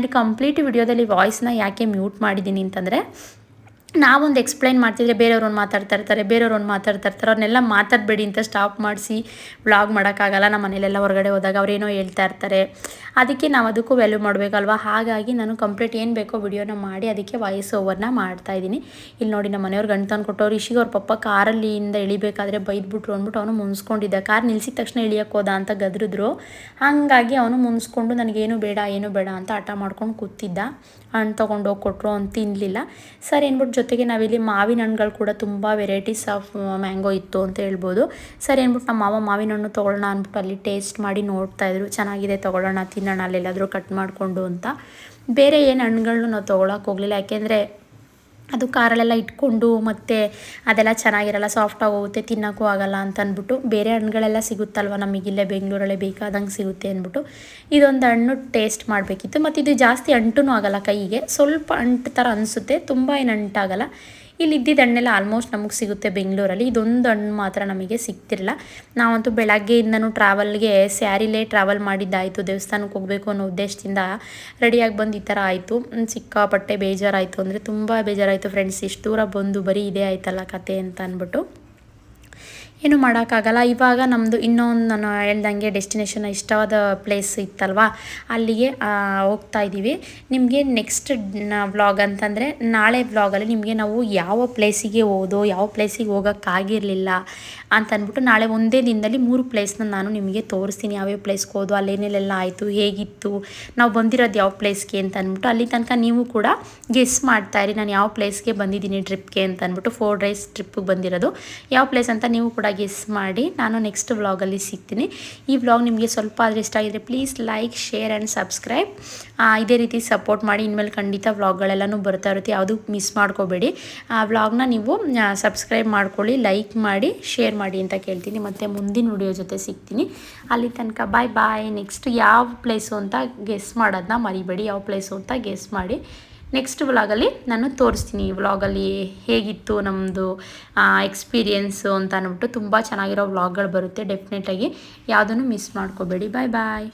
ಇಲ್ಲಿ ಕಂಪ್ಲೀಟ್ ವಿಡಿಯೋದಲ್ಲಿ ವಾಯ್ಸ್ನ ಯಾಕೆ ಮ್ಯೂಟ್ ಮಾಡಿದ್ದೀನಿ ಅಂತಂದರೆ ನಾವೊಂದು ಎಕ್ಸ್ಪ್ಲೈನ್ ಮಾಡ್ತಿದ್ರೆ ಬೇರೆಯವ್ರು ಒಂದು ಮಾತಾಡ್ತಾ ಇರ್ತಾರೆ ಬೇರೆಯವ್ರು ಒಂದು ಮಾತಾಡ್ತಾ ಇರ್ತಾರೆ. ಅವ್ರನ್ನೆಲ್ಲ ಮಾತಾಡಬೇಡಿ ಅಂತ ಸ್ಟಾಪ್ ಮಾಡಿಸಿ ವ್ಲಾಗ್ ಮಾಡೋಕ್ಕಾಗಲ್ಲ ನಮ್ಮ ಮನೇಲೆಲ್ಲ ಹೊರಗಡೆ ಹೋದಾಗ ಅವ್ರೇನೋ ಹೇಳ್ತಾ ಇರ್ತಾರೆ. ಅದಕ್ಕೆ ನಾವು ಅದಕ್ಕೂ ವ್ಯಾಲ್ಯೂ ಮಾಡಬೇಕಲ್ವಾ? ಹಾಗಾಗಿ ನಾನು ಕಂಪ್ಲೀಟ್ ಏನು ಬೇಕೋ ವಿಡಿಯೋನ ಮಾಡಿ ಅದಕ್ಕೆ ವಾಯ್ಸ್ ಓವರ್ನ ಮಾಡ್ತಾ ಇದ್ದೀನಿ. ಇಲ್ಲಿ ನೋಡಿ ನಮ್ಮ ಮನೆಯವ್ರು ಗಂಟು ತಂದು ಕೊಟ್ಟವ್ರು. ಇಶಿಗೆ ಅವ್ರ ಪಪ್ಪ ಕಾರಲ್ಲಿಂದ ಇಳಿಬೇಕಾದ್ರೆ ಬೈದ್ಬಿಟ್ರು ಅಂದ್ಬಿಟ್ಟು ಅವನು ಮುನ್ಸ್ಕೊಂಡಿದ್ದ. ಕಾರ್ ನಿಲ್ಸಿದ ತಕ್ಷಣ ಇಳಿಯೋಕೆ ಹೋದ ಅಂತ ಗದ್ರಿದ್ರು. ಹಾಗಾಗಿ ಅವನು ಮುನ್ಸ್ಕೊಂಡು ನನಗೇನು ಬೇಡ, ಏನು ಬೇಡ ಅಂತ ಹಠ ಮಾಡ್ಕೊಂಡು ಕೂತಿದ್ದ. ಹಣ್ಣು ತೊಗೊಂಡೋಗಿ ಕೊಟ್ಟರು ಅವ್ನು ತಿನ್ನಲಿಲ್ಲ ಸರ್ ಏನ್ಬಿಟ್ಟು ಜೊತೆಗೆ ನಾವಿಲ್ಲಿ ಮಾವಿನ ಹಣ್ಣುಗಳು ಕೂಡ ತುಂಬ ವೆರೈಟೀಸ್ ಆಫ್ ಮ್ಯಾಂಗೋ ಇತ್ತು ಅಂತ ಹೇಳ್ಬೋದು. ಸರ್ ಏನ್ಬಿಟ್ಟು ನಮ್ಮ ಮಾವ ಮಾವಿನ ಹಣ್ಣು ತೊಗೊಳ್ಳೋಣ ಅಂದ್ಬಿಟ್ಟು ಅಲ್ಲಿ ಟೇಸ್ಟ್ ಮಾಡಿ ನೋಡ್ತಾ ಇದ್ರು. ಚೆನ್ನಾಗಿದೆ ತೊಗೊಳ್ಳೋಣ, ತಿನ್ನೋಣ, ಅಲ್ಲೆಲ್ಲಾದರೂ ಕಟ್ ಮಾಡಿಕೊಂಡು ಅಂತ. ಬೇರೆ ಏನು ಹಣ್ಣುಗಳನ್ನೂ ನಾವು ತೊಗೊಳಕ್ಕೆ ಹೋಗಲಿಲ್ಲ. ಯಾಕೆಂದರೆ ಅದು ಕಾರಲ್ಲೆಲ್ಲ ಇಟ್ಕೊಂಡು ಮತ್ತು ಅದೆಲ್ಲ ಚೆನ್ನಾಗಿರಲ್ಲ ಸಾಫ್ಟಾಗಿ ಹೋಗುತ್ತೆ ತಿನ್ನೋಕ್ಕೂ ಆಗಲ್ಲ ಅಂತ ಅಂದ್ಬಿಟ್ಟು ಬೇರೆ ಹಣ್ಣುಗಳೆಲ್ಲ ಸಿಗುತ್ತಲ್ವ ನಮಗಿಲ್ಲೇ ಬೆಂಗಳೂರಲ್ಲೇ ಬೇಕಾದಂಗೆ ಸಿಗುತ್ತೆ ಅಂದ್ಬಿಟ್ಟು ಇದೊಂದು ಹಣ್ಣು ಟೇಸ್ಟ್ ಮಾಡಬೇಕಿತ್ತು. ಮತ್ತು ಇದು ಜಾಸ್ತಿ ಅಂಟೂ ಆಗಲ್ಲ ಕೈಗೆ. ಸ್ವಲ್ಪ ಅಂಟು ಥರ ಅನಿಸುತ್ತೆ, ತುಂಬ ಏನು ಅಂಟಾಗಲ್ಲ. ಇಲ್ಲಿ ಇದ್ದಿದ್ದ ಹಣ್ಣೆಲ್ಲ ಆಲ್ಮೋಸ್ಟ್ ನಮಗೆ ಸಿಗುತ್ತೆ ಬೆಂಗಳೂರಲ್ಲಿ. ಇದೊಂದು ಹಣ್ಣು ಮಾತ್ರ ನಮಗೆ ಸಿಗ್ತಿರಲ್ಲ. ನಾವಂತೂ ಬೆಳಗ್ಗೆಯಿಂದನೂ ಟ್ರಾವೆಲ್ಗೆ ಸ್ಯಾರಿಲೇ ಟ್ರಾವೆಲ್ ಮಾಡಿದ್ದಾಯಿತು, ದೇವಸ್ಥಾನಕ್ಕೆ ಹೋಗಬೇಕು ಅನ್ನೋ ಉದ್ದೇಶದಿಂದ ರೆಡಿಯಾಗಿ ಬಂದು ಈ ಥರ ಆಯಿತು. ಸಿಕ್ಕಾಪಟ್ಟೆ ಬೇಜಾರಾಯಿತು. ಅಂದರೆ ತುಂಬ ಬೇಜಾರಾಯಿತು ಫ್ರೆಂಡ್ಸ್ ಇಷ್ಟು ದೂರ ಬಂದು ಬರೀ ಇದೇ ಆಯ್ತಲ್ಲ ಕತೆ ಅಂತ ಅಂದ್ಬಿಟ್ಟು ಏನು ಮಾಡೋಕ್ಕಾಗಲ್ಲ. ಇವಾಗ ನಮ್ಮದು ಇನ್ನೊಂದು ನಾನು ಹೇಳ್ದಂಗೆ ಡೆಸ್ಟಿನೇಷನ್ ಇಷ್ಟವಾದ ಪ್ಲೇಸ್ ಇತ್ತಲ್ವ? ಅಲ್ಲಿಗೆ ಹೋಗ್ತಾ ಇದ್ದೀವಿ. ನಿಮಗೆ ನೆಕ್ಸ್ಟ್ ವ್ಲಾಗ್ ಅಂತಂದರೆ ನಾಳೆ ವ್ಲಾಗಲ್ಲಿ ನಿಮಗೆ ನಾವು ಯಾವ ಪ್ಲೇಸಿಗೆ ಹೋದೋ, ಯಾವ ಪ್ಲೇಸಿಗೆ ಹೋಗೋಕ್ಕಾಗಿರಲಿಲ್ಲ ಅಂತ ಅಂದ್ಬಿಟ್ಟು ನಾಳೆ ಒಂದೇ ದಿನದಲ್ಲಿ ಮೂರು ಪ್ಲೇಸ್ನ ನಾನು ನಿಮಗೆ ತೋರಿಸ್ತೀನಿ. ಯಾವ್ಯಾವ ಪ್ಲೇಸ್ಗೆ ಹೋದೋ ಅಲ್ಲೇನೆಲ್ಲ ಆಯಿತು, ಹೇಗಿತ್ತು, ನಾವು ಬಂದಿರೋದು ಯಾವ ಪ್ಲೇಸ್ಗೆ ಅಂತ ಅಂದ್ಬಿಟ್ಟು ಅಲ್ಲಿ ತನಕ ನೀವು ಕೂಡ ಗೆಸ್ ಮಾಡ್ತಾಯಿರಿ ನಾನು ಯಾವ ಪ್ಲೇಸ್ಗೆ ಬಂದಿದ್ದೀನಿ ಟ್ರಿಪ್ಗೆ ಅಂತ ಅಂದ್ಬಿಟ್ಟು ಫೋರ್ ಡೇಸ್ ಟ್ರಿಪ್ಪಿಗೆ ಬಂದಿರೋದು. ಯಾವ ಪ್ಲೇಸ್ ಅಂತ ನೀವು ಕೂಡ ಗೆಸ್ ಮಾಡಿ ನಾನು ನೆಕ್ಸ್ಟ್ ವ್ಲಾಗಲ್ಲಿ ಸಿಗ್ತೀನಿ. ಈ ವ್ಲಾಗ್ ನಿಮಗೆ ಸ್ವಲ್ಪ ಆದರೆ ಇಷ್ಟ ಆಗಿದ್ರೆ please like share and subscribe ಇದೇ ರೀತಿ ಸಪೋರ್ಟ್ ಮಾಡಿ, ಇನ್ಮೇಲೆ ಖಂಡಿತ ವ್ಲಾಗ್ಗಳೆಲ್ಲನೂ ಬರ್ತಾ ಇರುತ್ತೆ. ಯಾವುದು ಮಿಸ್ ಮಾಡ್ಕೋಬೇಡಿ. ಆ ವ್ಲಾಗ್ನ ನೀವು ಸಬ್ಸ್ಕ್ರೈಬ್ ಮಾಡ್ಕೊಳ್ಳಿ ಲೈಕ್ ಮಾಡಿ ಶೇರ್ ಮಾಡಿ ಅಂತ ಕೇಳ್ತೀನಿ. ಮತ್ತು ಮುಂದಿನ ವಿಡಿಯೋ ಜೊತೆ ಸಿಗ್ತೀನಿ. ಅಲ್ಲಿ ತನಕ ಬಾಯ್ ಬಾಯ್ ನೆಕ್ಸ್ಟ್ ಯಾವ ಪ್ಲೇಸು ಅಂತ ಗೆಸ್ ಮಾಡೋದನ್ನ ಮರಿಬೇಡಿ. ಯಾವ ಪ್ಲೇಸು ಅಂತ ಗೆಸ್ ಮಾಡಿ. ನೆಕ್ಸ್ಟ್ ವ್ಲಾಗಲ್ಲಿ ನಾನು ತೋರಿಸ್ತೀನಿ ವ್ಲಾಗಲ್ಲಿ ಹೇಗಿತ್ತು ನಮ್ಮದು ಎಕ್ಸ್ಪೀರಿಯೆನ್ಸು ಅಂತ ಅಂದ್ಬಿಟ್ಟು ತುಂಬ ಚೆನ್ನಾಗಿರೋ ವ್ಲಾಗ್ಗಳು ಬರುತ್ತೆ ಡೆಫಿನೆಟಾಗಿ ಯಾವುದನ್ನು ಮಿಸ್ ಮಾಡ್ಕೋಬೇಡಿ. ಬಾಯ್ ಬಾಯ್